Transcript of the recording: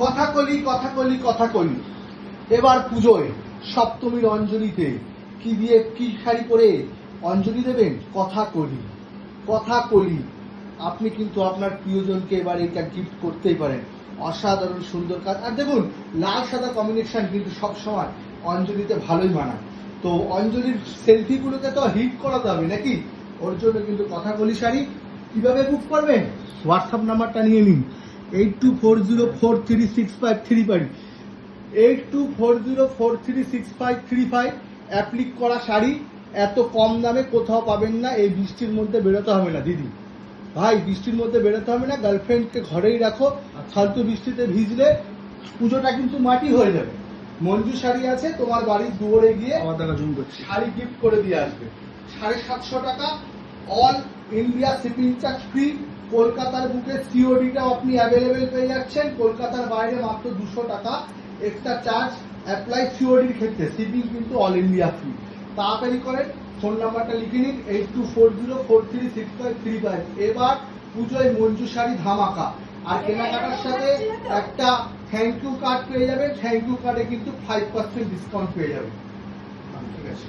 কথা কলি কথা কলি কথা কলি। এবার পুজোয় সপ্তমীর অঞ্জলিতে কি দিয়ে কি শাড়ি পরে অঞ্জলি দেবেন? কথা কলি কথা কলি। আপনি কিন্তু আপনার প্রিয়জনকে এবার এটা গিফট করতেই পারেন। অসাধারণ, সুন্দর কাজ। আর দেখুন, লাল, সাদা কম্বিনেশন কিন্তু সবসময় অঞ্জলিতে ভালোই মানায়। তো অঞ্জলির সেলফিগুলোকে তো হিট করাতে হবে নাকি? ওর জন্য কিন্তু কথা বলি শাড়ি কীভাবে বুক করবেন? হোয়াটসঅ্যাপ নাম্বারটা নিয়ে নিন। Eight two four zero four three six five three five eight two four zero four three six five three five applique করা শাড়ি এত কম দামে কোথাও পাবেন না এই বৃষ্টির মধ্যে বেরোতে হবে না দিদি। ভাই বৃষ্টির মধ্যে বেরোতে হবে না গার্লফ্রেন্ডকে ঘরেই রাখো ফালতু বৃষ্টিতে ভিজলে পুজোটা কিন্তু মাটি হয়ে যাবে। মঞ্জু শাড়ি আছে তোমার বাড়ির দুয়ারে গিয়ে আমার জুম করছি। শাড়ি গিফট করে দিয়ে আসবে। সাড়ে সাতশো টাকা all India shipping charge free কলকাতার বুকে সিওডিটাও আপনি অ্যাভেলেবেল পেয়ে যাচ্ছেন। কলকাতার বাইরে মাত্র দুশো টাকা এক্সট্রা চার্জ অ্যাপ্লাই সিওডির ক্ষেত্রে। শিপিং কিন্তু অল ইন্ডিয়া ফ্রি তাড়াতাড়ি করেন ফোন নাম্বারটা লিখে নিন eight two four zero four three six five three five এবার পুজোয় মঞ্জু শাড়ি ধামাকা। আর কেনাকাটার সাথে একটা থ্যাংক ইউ কার্ড পেয়ে যাবেন। থ্যাংক ইউ কার্ডে কিন্তু ফাইভ পার্সেন্ট ডিসকাউন্ট পেয়ে যাবেন। ঠিক আছে।